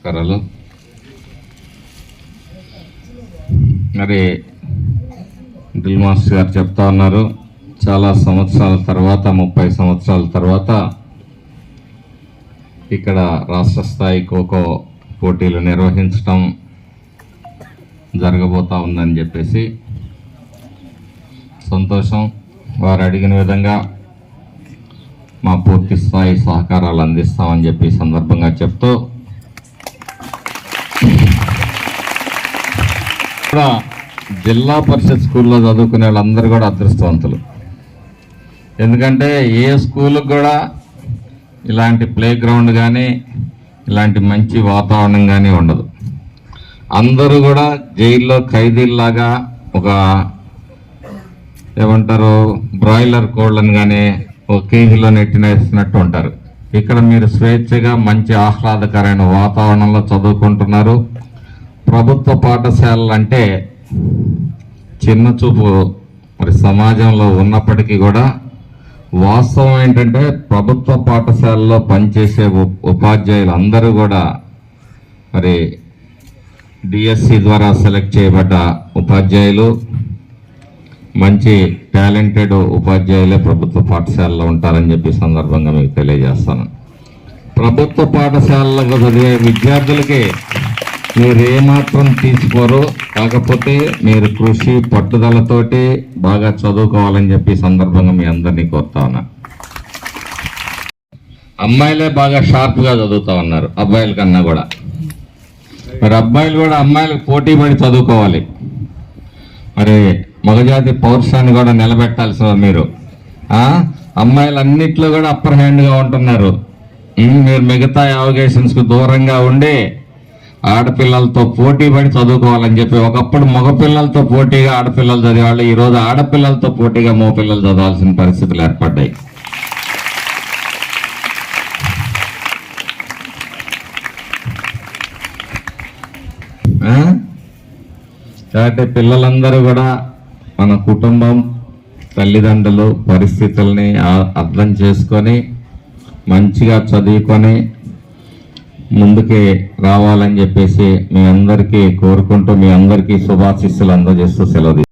నమస్కారాలు మరి dill master గారు చెప్తా ఉన్నారు చాలా సంవత్సరాల తర్వాత ముప్పై సంవత్సరాల తర్వాత ఇక్కడ రాష్ట్ర స్థాయి ఖోఖో పోటీలు నిర్వహించడం జరగబోతా ఉందని చెప్పేసి సంతోషం. వారు అడిగిన విధంగా మా పూర్తి స్థాయి సహకారాలు అందిస్తామని చెప్పి సందర్భంగా చెప్తూ ఇక్కడ జిల్లా పరిషత్ స్కూల్లో చదువుకునే వాళ్ళందరూ కూడా అదృష్టవంతులు. ఎందుకంటే ఏ స్కూల్కి కూడా ఇలాంటి ప్లే గ్రౌండ్ కానీ ఇలాంటి మంచి వాతావరణం కానీ ఉండదు. అందరూ కూడా జైల్లో ఖైదీల్లాగా ఒక ఏమంటారు బ్రాయిలర్ కోళ్ళని కానీ ఒక కేజీలో నెట్టినేసినట్టు ఉంటారు. ఇక్కడ మీరు స్వేచ్ఛగా మంచి ఆహ్లాదకరమైన వాతావరణంలో చదువుకుంటున్నారు. ప్రభుత్వ పాఠశాలలు అంటే చిన్న చూపు. మరి సమాజంలో ఉన్నప్పటికీ కూడా వాస్తవం ఏంటంటే ప్రభుత్వ పాఠశాలలో పనిచేసే ఉపాధ్యాయులు అందరూ కూడా మరి డిఎస్సి ద్వారా సెలెక్ట్ చేయబడ్డ ఉపాధ్యాయులు మంచి టాలెంటెడ్ ఉపాధ్యాయులే ప్రభుత్వ పాఠశాలలో ఉంటారని చెప్పి సందర్భంగా మీకు తెలియజేస్తాను. ప్రభుత్వ పాఠశాలలో చదివే విద్యార్థులకి మీరు ఏమాత్రం తీసుకోరు కాకపోతే మీరు కృషి పట్టుదలతోటి బాగా చదువుకోవాలని చెప్పి సందర్భంగా మీ అందరినీ కోరుతా ఉన్నా. అమ్మాయిలే బాగా షార్ప్గా చదువుతా ఉన్నారు అబ్బాయిల కన్నా కూడా. మరి అబ్బాయిలు కూడా అమ్మాయిలకు పోటీ పడి చదువుకోవాలి. మరి మగజాతి పౌరుషాన్ని కూడా నిలబెట్టాల్సిన మీరు. అమ్మాయిలు అన్నిట్లో కూడా అప్పర్ హ్యాండ్గా ఉంటున్నారు. మీరు మిగతా అవగేషన్స్కి దూరంగా ఉండి ఆడపిల్లలతో పోటీ పడి చదువుకోవాలని చెప్పి ఒకప్పుడు మగపిల్లలతో పోటీగా ఆడపిల్లలు చదివేవాళ్ళు ఈరోజు ఆడపిల్లలతో పోటీగా మగపిల్లలు చదవాల్సిన పరిస్థితులు ఏర్పడ్డాయి. కాబట్టి పిల్లలందరూ కూడా మన కుటుంబం తల్లిదండ్రులు పరిస్థితుల్ని అర్థం చేసుకొని మంచిగా చదువుకొని ముందుకే రావాలని చెప్పేసి మీ అందరికీ కోరుకుంటూ మీ అందరికీ శుభాశిస్సులు అందజేస్తూ సెలవు